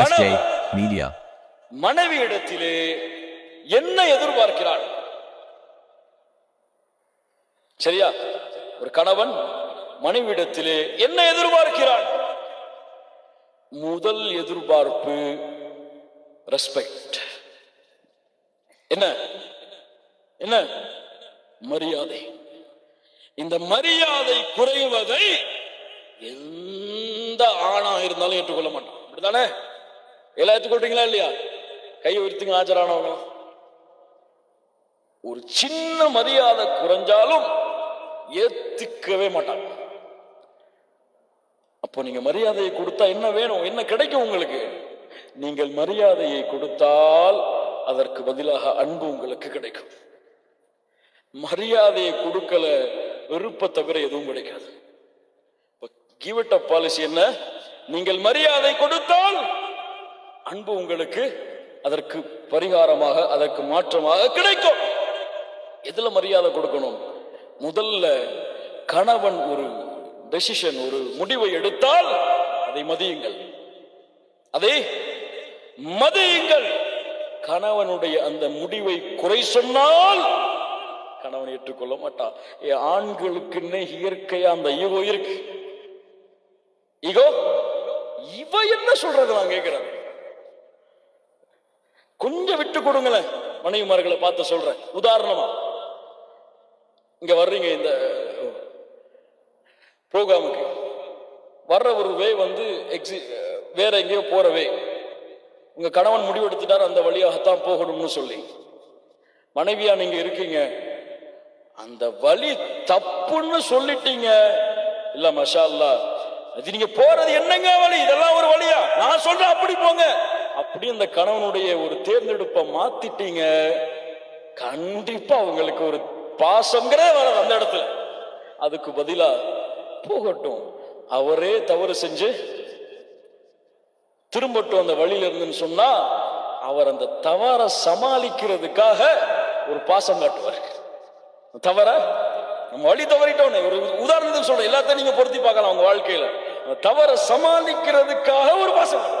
Media. மனைவி இடத்திலே என்ன எதிர்பார்க்கிறாள்? சரியா? ஒரு கணவன் மனைவிடத்திலே என்ன எதிர்பார்க்கிறான் முதல் எதிர்பார்ப்பு ரெஸ்பெக்ட் என்ன? என்ன? மரியாதை. இந்த மரியாதை குறைவதை எந்த ஆணா இருந்தாலும் ஏற்றுக்கொள்ள மாட்டான். அப்படிதானே எல்லாம் ஏற்றுக்கொள்றீங்களா இல்லையா? கை உயர்த்திங்க ஆஜரானவங்க ஒரு சின்ன மரியாதை குறைஞ்சாலும் ஏத்துக்கவே மாட்டாங்க. அப்போ நீங்க மரியாதையை கொடுத்தா என்ன வேணும்? என்ன கிடைக்கும் உங்களுக்கு? நீங்கள் மரியாதையை கொடுத்தால் அதற்கு பதிலாக அன்பு உங்களுக்கு கிடைக்கும். மரியாதையை கொடுக்கல வெறுப்பை தவிர எதுவும் கிடைக்காது. கிவ் அப் பாலிசி என்ன? நீங்கள் மரியாதை கொடுத்தால் அன்பு உங்களுக்கு அதற்கு பரிகாரமாக அதற்கு மாற்றமாக கிடைக்கும். எதுல மரியாதை கொடுக்கணும்? முதல்ல கணவன் ஒரு டெசிஷன் ஒரு முடிவை எடுத்தால் அதை மதியுங்கள். அதை மதியுங்கள். கணவனுடைய அந்த முடிவை குறை சொன்னால் கணவன் ஏற்றுக்கொள்ள மாட்டான். ஏ, இயற்கையா அந்த ஈகோ இருக்கு. ஈகோ? இவ என்ன சொல்றது நான் கேட்கிறேன். கொஞ்சம் விட்டு கொடுங்களேன். மனைவிமார்களை பார்த்து சொல்றேன். உதாரணமா இங்க வர்றீங்க இந்த ப்ரோக்ராமுக்கு வர்ற ஒரு வே வந்து எக்ஸி வேற எங்கேயோ போற வே உங்க கணவன் முடிவெடுத்துட்டார் அந்த வழியாகத்தான் போகணும்னு சொல்லி. மனைவியா நீங்க இருக்கீங்க. அந்த வழி தப்புன்னு சொல்லிட்டீங்க. இல்ல மஷா அல்லா அது நீங்க போறது என்னங்க வழி? இதெல்லாம் ஒரு வழியா? நான் சொல்றேன் அப்படி போங்க. அப்படி அந்த கணவனுடைய ஒரு தேர்ந்தெடுப்பை மாத்திட்டீங்க கண்டிப்பா அவங்களுக்கு ஒரு பாசங்கிறதே வராது அந்த இடத்துல. அதுக்கு பதிலா போகட்டும். அவரே தவறு செஞ்சு திரும்பட்டும் அந்த வழியில இருந்துன்னு சொன்னா அவர் அந்த தவற சமாளிக்கிறதுக்காக ஒரு பாசம் காட்டுவார். தவற? நம்ம வழி தவறிட்டோம் ஒரு உதாரணத்துக்கு சொல்றேன். எல்லாத்தையும் நீங்க பொருத்தி பார்க்கலாம் உங்க வாழ்க்கையில. தவற சமாளிக்கிறதுக்காக ஒரு பாசம் காட்டுவார்.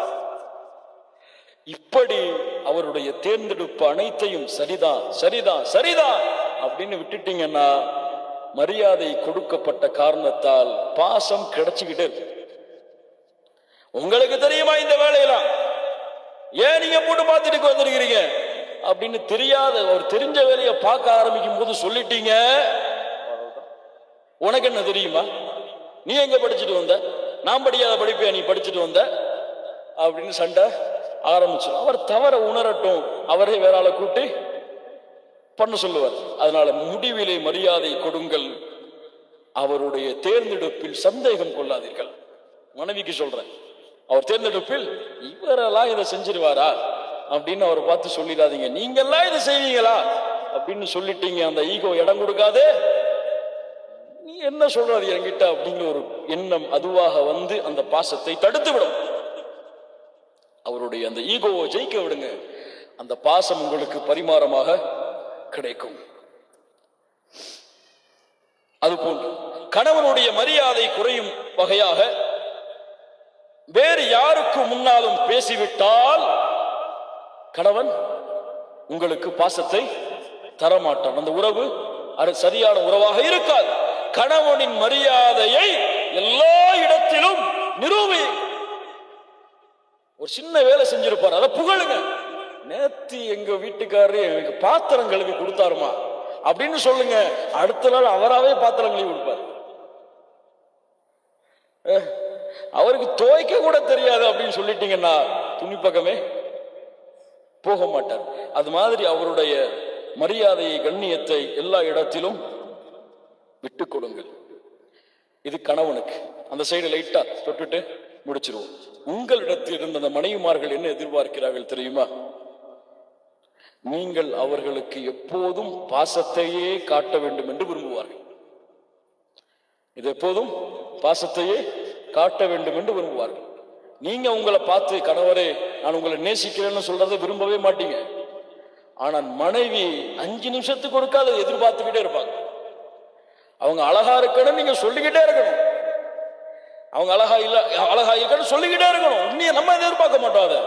இப்படி அவருடைய தேர்ந்தெடுப்பு அனைத்தையும் சரிதான் சரிதான் சரிதான் அப்படின்னு விட்டுட்டீங்கன்னா மரியாதை கொடுக்கப்பட்ட காரணத்தால் பாசம் கிடைச்சுக்கிட்டே இருக்கு. உங்களுக்கு தெரியுமா இந்த வேலையெல்லாம்? ஏன் நீங்க போட்டு பார்த்துட்டு வந்திருக்கிறீங்க? அப்படின்னு தெரியாத ஒரு தெரிஞ்ச வேலையை பார்க்க ஆரம்பிக்கும் போது சொல்லிட்டீங்க. உனக்கு என்ன தெரியுமா? நீ எங்க படிச்சுட்டு வந்த? நான் படிக்காத படிப்பையா நீ படிச்சுட்டு வந்த? அப்படின்னு சண்டை ஆரம்பிச்சிடும் அவர் தவற உணரட்டும். அவரே வேறால கூட்டி பண்ண சொல்லுவார். அதனால முடிவிலே மரியாதை கொடுங்கள். அவருடைய தேர்ந்தெடுப்பில் சந்தேகம் கொள்ளாதீர்கள். மனைவிக்கு சொல்றேன். அவர் தேர்ந்தெடுப்பில் இவரெல்லாம் இதை செஞ்சிருவாரா? அப்படின்னு அவரை பார்த்து சொல்லிடாதீங்க. நீங்கெல்லாம் இதை செய்வீங்களா? அப்படின்னு சொல்லிட்டீங்க. அந்த ஈகோ இடம் கொடுக்காதே. நீ என்ன சொல்றது என்கிட்ட? அப்படிங்கிற ஒரு எண்ணம் அதுவாக வந்து அந்த பாசத்தை தடுத்து விடும் அவருடைய அந்த ஈகோவை ஜெயிக்க விடுங்க. அந்த பாசம் உங்களுக்கு பரிமாறமாக கிடைக்கும். அதுபோன்று கணவனுடைய மரியாதை குறையும் வகையாக வேறு யாருக்கு முன்னாலும் பேசிவிட்டால் கணவன் உங்களுக்கு பாசத்தை தரமாட்டான். அந்த உறவு அது சரியான உறவாக இருக்காது. கணவனின் மரியாதையை எல்லா இடத்திலும் நிரூபி ஒரு சின்ன வேலை செஞ்சிருப்பார். அதை புகழுங்க. நேத்து எங்க வீட்டுக்காரரு எனக்கு பாத்திரம் கழுவி கொடுத்தாருமா. அப்படின்னு சொல்லுங்க. அடுத்த நாள் அவராவே பாத்திரம் கழுவி கொடுப்பார். அவருக்கு துவைக்க கூட தெரியாது அப்படின்னு சொல்லிட்டீங்கன்னா துணி பக்கமே போக மாட்டார். அது மாதிரி அவருடைய மரியாதையை கண்ணியத்தை எல்லா இடத்திலும் விட்டுக் கொடுங்கள். இது கணவனுக்கு. அந்த சைடு லைட்டா தொட்டுட்டு முடிச்சிருவோம். உங்களிடத்தில் இருந்த அந்த மனைவிமார்கள் என்ன எதிர்பார்க்கிறார்கள் தெரியுமா? நீங்கள் அவர்களுக்கு எப்போதும் பாசத்தையே காட்ட வேண்டும் என்று விரும்புவார்கள். இது எப்போதும் பாசத்தையே காட்ட வேண்டும் என்று விரும்புவார்கள். நீங்க உங்களை பார்த்து கணவரே நான் உங்களை நேசிக்கிறேன்னு சொல்றதை விரும்பவே மாட்டீங்க. ஆனால் மனைவி அஞ்சு நிமிஷத்துக்கு கொடுக்காத எதிர்பார்த்துக்கிட்டே இருப்பாங்க. அவங்க அழகா இருக்கணும் நீங்க சொல்லிக்கிட்டே இருக்கணும். அவங்க அழகா இல்ல அழகா இருக்கணும் சொல்லிக்கிட்டே இருக்கணும். உண்மையை நம்ம எதிர்பார்க்க மாட்டோம் அதை.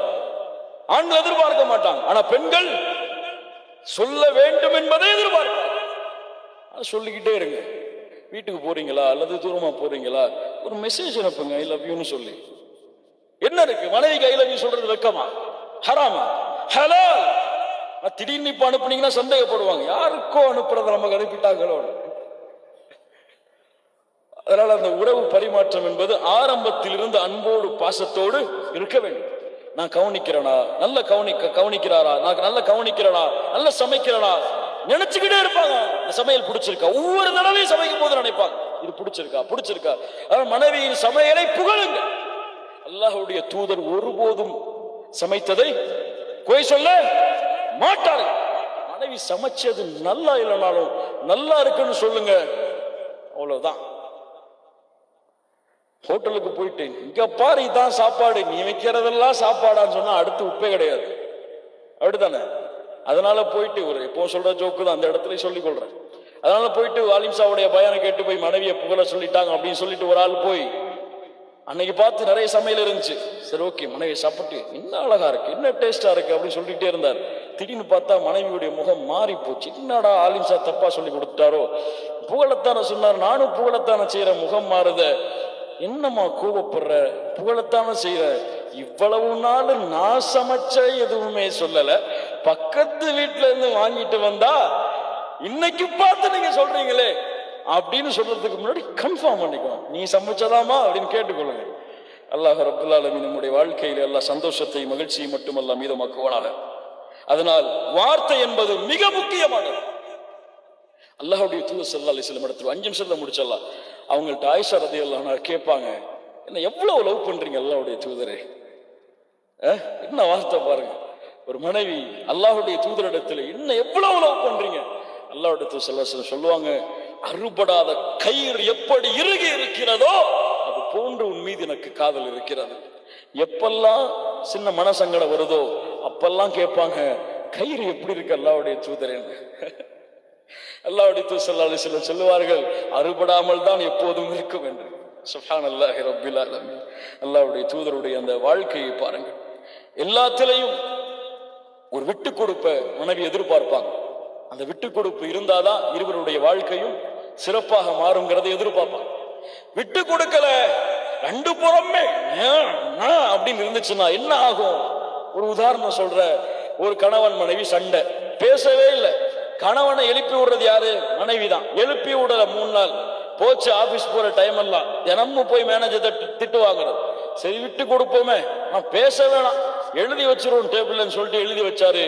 ஆண்கள் எதிர்பார்க்க மாட்டாங்க. ஆனா பெண்கள் சொல்ல வேண்டும் என்பதை எதிர்பார்க்க அது சொல்லிக்கிட்டே இருங்க. வீட்டுக்கு போறீங்களா? அல்லது தூரமா போறீங்களா? ஒரு மெசேஜ் அனுப்புங்க ஐ லவ் யூன்னு சொல்லி. என்ன இருக்கு? மனைவிக்கு ஐ லவ் யூ சொல்றது வெக்கமா? ஹராமா? ஹலோ திடீர்னு இப்ப அனுப்புனீங்கன்னா சந்தேகப்படுவாங்க. யாருக்கோ அனுப்புறத நமக்கு அனுப்பிட்டாங்களோ அதனால் அந்த உறவு பரிமாற்றம் என்பது ஆரம்பத்திலிருந்து அன்போடு பாசத்தோடு இருக்க வேண்டும். நான் கவனிக்கிறேனா? நல்ல கவனிக்க கவனிக்கிறாரா? நான் நல்ல கவனிக்கிறேனா? நல்ல சமைக்கிறேனா? நினைச்சுக்கிட்டே இருப்பாங்க. இந்த சமையல் பிடிச்சிருக்கா? ஒவ்வொரு தடவையும் சமைக்கும் போது நினைப்பாங்க. இது பிடிச்சிருக்கா? பிடிச்சிருக்கா? அதாவது மனைவியின் சமையலை புகழுங்க. அல்லாஹுடைய தூதர் ஒருபோதும் சமைத்ததை கொய் சொல்ல மாட்டார்கள். மனைவி சமைச்சது நல்லா இல்லைனாலும் நல்லா இருக்குன்னு சொல்லுங்க. அவ்வளவுதான். ஹோட்டலுக்கு போயிட்டு இங்க பாரு இதான் சாப்பாடு. நீ வைக்கிறதெல்லாம் சாப்பாடான்னு சொன்னா அடுத்து உப்பே கிடையாது. அப்படித்தானே? அதனால போயிட்டு ஒரு எப்போ சொல்ற ஜோக்கு தான் அந்த இடத்துல சொல்லிக் கொள்றேன். அதனால போயிட்டு வாலிம்சாவுடைய பயனை கேட்டு போய் மனைவியை புகழ சொல்லிட்டாங்க அப்படின்னு சொல்லிட்டு ஒரு ஆள் போய் அன்னைக்கு பார்த்து நிறைய சமையல் இருந்துச்சு. சரி ஓகே மனைவி சாப்பிட்டு என்ன அழகா இருக்கு என்ன டேஸ்டா இருக்கு? அப்படின்னு சொல்லிட்டே இருந்தார். திடீர்னு பார்த்தா மனைவியுடைய முகம் மாறி போச்சு. என்னடா ஆலிம்சா தப்பா சொல்லி கொடுத்துட்டாரோ? புகழத்தான சொன்னார். நானும் புகழத்தான செய்யற முகம் மாறுத. என்னம்மா கோபப்படுற? புகழத்தான செய்யற இவ்வளவு நாள் நான் சமைச்ச எதுவுமே சொல்லல. பக்கத்து வீட்டுல இருந்து வாங்கிட்டு வந்தா இன்னைக்கு பார்த்து நீங்க சொல்றீங்களே அப்படின்னு சொல்றதுக்கு முன்னாடி கன்ஃபார்ம் பண்ணிக்கணும் நீ சமைச்சதாமா அப்படின்னு கேட்டுக்கொள்ளுங்க. அல்லாஹ் ரபுல்லா நம்முடைய வாழ்க்கையில் எல்லா சந்தோஷத்தையும் மகிழ்ச்சியும் மட்டுமல்ல மீதமாக்குவானாக. அதனால் வார்த்தை என்பது மிக முக்கியமானது. அல்லாஹுடைய தூதர் ஸல்லல்லாஹு சில வஸல்லம் இடத்துல அஞ்சு நிமிஷத்துல முடிச்சிடலாம். அவங்கள்ட்ட ஆயிஷா ரதியல்லாஹு கேட்பாங்க என்ன எவ்வளவு லவ் பண்றீங்க அல்லாவுடைய தூதரே? என்ன வார்த்தை பாருங்க. ஒரு மனைவி அல்லாஹுடைய தூதரிடத்துல என்ன எவ்வளவு லவ் பண்றீங்க? அல்லாஹுடைய தூதர் சொல்லுவாங்க அறுபடாத கயிறு எப்படி இறுகி இருக்கிறதோ அது போன்று உன் மீது எனக்கு காதல் இருக்கிறது. எப்பெல்லாம் சின்ன மனசங்கடம் வருதோ அப்பெல்லாம் கேட்பாங்க கயிறு எப்படி இருக்கு அல்லாவுடைய தூதரேன்னு? அல்லாஹ்வுடைய தூதர் ஸல்லல்லாஹு அலைஹி சொல்லுவார்கள் அறுபடாமல் தான் எப்போதும் இருக்கும் என்று. சுஹான் அல்லாஹி ரபில் ஆலமீன். அல்லாவுடைய தூதருடைய அந்த வாழ்க்கையை பாருங்கள். எல்லாத்திலையும் ஒரு விட்டு கொடுப்ப மனைவி எதிர்பார்ப்பாங்க. அந்த விட்டு கொடுப்பு இருந்தாதான் இருவருடைய வாழ்க்கையும் சிறப்பாக மாறுங்கிறத எதிர்பார்ப்பாங்க. விட்டு கொடுக்கல ரெண்டு புறமே அப்படின்னு இருந்துச்சுன்னா என்ன ஆகும்? ஒரு உதாரணம் சொல்ற ஒரு கணவன் மனைவி சண்டை. பேசவே இல்லை. கணவனை எழுப்பி விடுறது யாரு? மனைவி தான் எழுப்பி விடல மூணு நாள். போச்சு ஆபீஸ் போற டைம் எல்லாம். தினமும் போய் மேனேஜர் திட்டு வாங்குறது. சரி விட்டு கொடுப்போமே. நான் பேச வேணாம். எழுதி வச்சிருவோம் டேபிள்னு சொல்லிட்டு எழுதி வச்சாரு.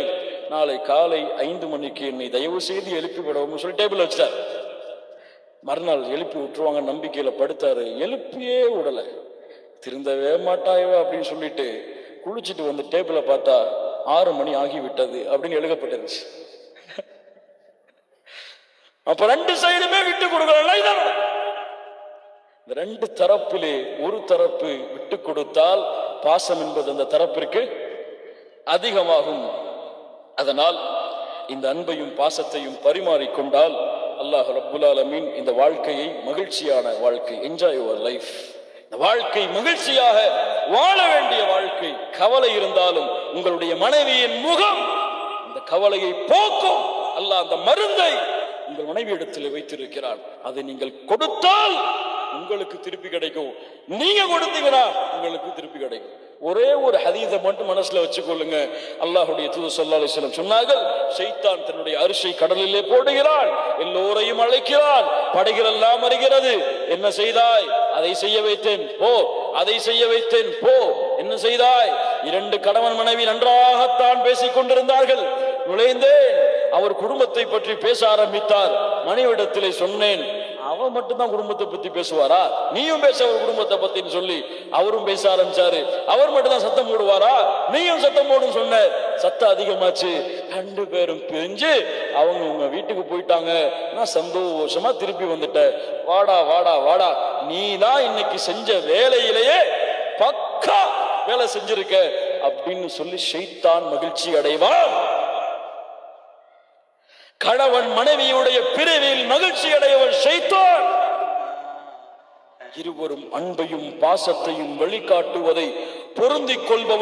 நாளை காலை ஐந்து மணிக்கு என்னை தயவு செய்து எழுப்பி விடவும் சொல்லி டேபிள் வச்சார் மறுநாள் எழுப்பி விட்டுருவாங்க நம்பிக்கையில படுத்தாரு. எழுப்பியே விடல. திருந்தவே மாட்டாயோ அப்படின்னு சொல்லிட்டு குளிச்சுட்டு வந்து டேபிளை பார்த்தா ஆறு மணி ஆகிவிட்டது அப்படின்னு எழுகப்பட்டிருந்துச்சு அப்ப ரெண்டு சைடுமே விட்டு கொடுக்கலாம் இதான் இந்த ரெண்டு தரப்பிலே ஒரு தரப்பு விட்டு கொடுத்தால் பாசம் என்பது அந்த தரப்பிற்கு அதிகமாகும். அதனால் இந்த அன்பையும் பாசத்தையும் பரிமாறிக்கொண்டால் அல்லாஹ் ரபுல்லாலமீன் இந்த வாழ்க்கையை மகிழ்ச்சியான வாழ்க்கை என்ஜாய் யுவர் லைஃப் இந்த வாழ்க்கை மகிழ்ச்சியாக வாழ வேண்டிய வாழ்க்கை கவலை இருந்தாலும் உங்களுடைய மனைவியின் முகம் இந்த கவலையை போக்கும். அல்லாஹ் அந்த மருந்தை உங்கள் மனைவி இடத்தில் வைத்திருக்கிறார். அதை நீங்கள் கொடுத்தால் உங்களுக்கு திருப்பி கிடைக்கும். நீங்க கொடுத்தீங்கன்னா உங்களுக்கு திருப்பி கிடைக்கும். ஒரே ஒரு ஹதீதை மட்டும் மனசுல வச்சுக்கொள்ளுங்க. அல்லாஹுடைய தூது ஸல்லல்லாஹு அலைஹி சொன்னார்கள் ஷைத்தான் தன்னுடைய அரிசை கடலிலே போடுகிறான் எல்லோரையும் அழைக்கிறான் படைகள் எல்லாம் வருகிறது. என்ன செய்தாய்? அதை செய்ய வைத்தேன். போ அதை செய்ய வைத்தேன். போ என்ன செய்தாய்? இரண்டு கணவன் மனைவி நன்றாகத்தான் பேசிக் கொண்டிருந்தார்கள் நுழைந்தேன். அவர் குடும்பத்தை பற்றி பேச ஆரம்பித்தார். மனைவிடத்திலே சொன்னேன் அவன் மட்டும்தான் குடும்பத்தை பத்தி பேசுவாரா? நீயும் பேச அவர் குடும்பத்தை பத்தின்னு சொல்லி. அவரும் பேச ஆரம்பிச்சாரு. அவர் மட்டும்தான் சத்தம் போடுவாரா? நீயும் சத்தம் போடும் சொன்ன சத்தம் அதிகமாச்சு. ரெண்டு பேரும் பிரிஞ்சு அவங்க உங்க வீட்டுக்கு போயிட்டாங்க. நான் சந்தோஷமா திருப்பி வந்துட்டேன். வாடா வாடா வாடா. நீ தான் இன்னைக்கு செஞ்ச வேலையிலேயே பக்கா வேலை செஞ்சிருக்க. அப்படின்னு சொல்லி ஷெய்தான் மகிழ்ச்சி அடைவான். கணவன் மனைவியுடைய பிரிவில் மகிழ்ச்சி அடையவர் செய்தான் இருவரும் அன்பையும் பாசத்தையும் வெளிக்காட்டுவதை பொருந்திக் கொள்பவன்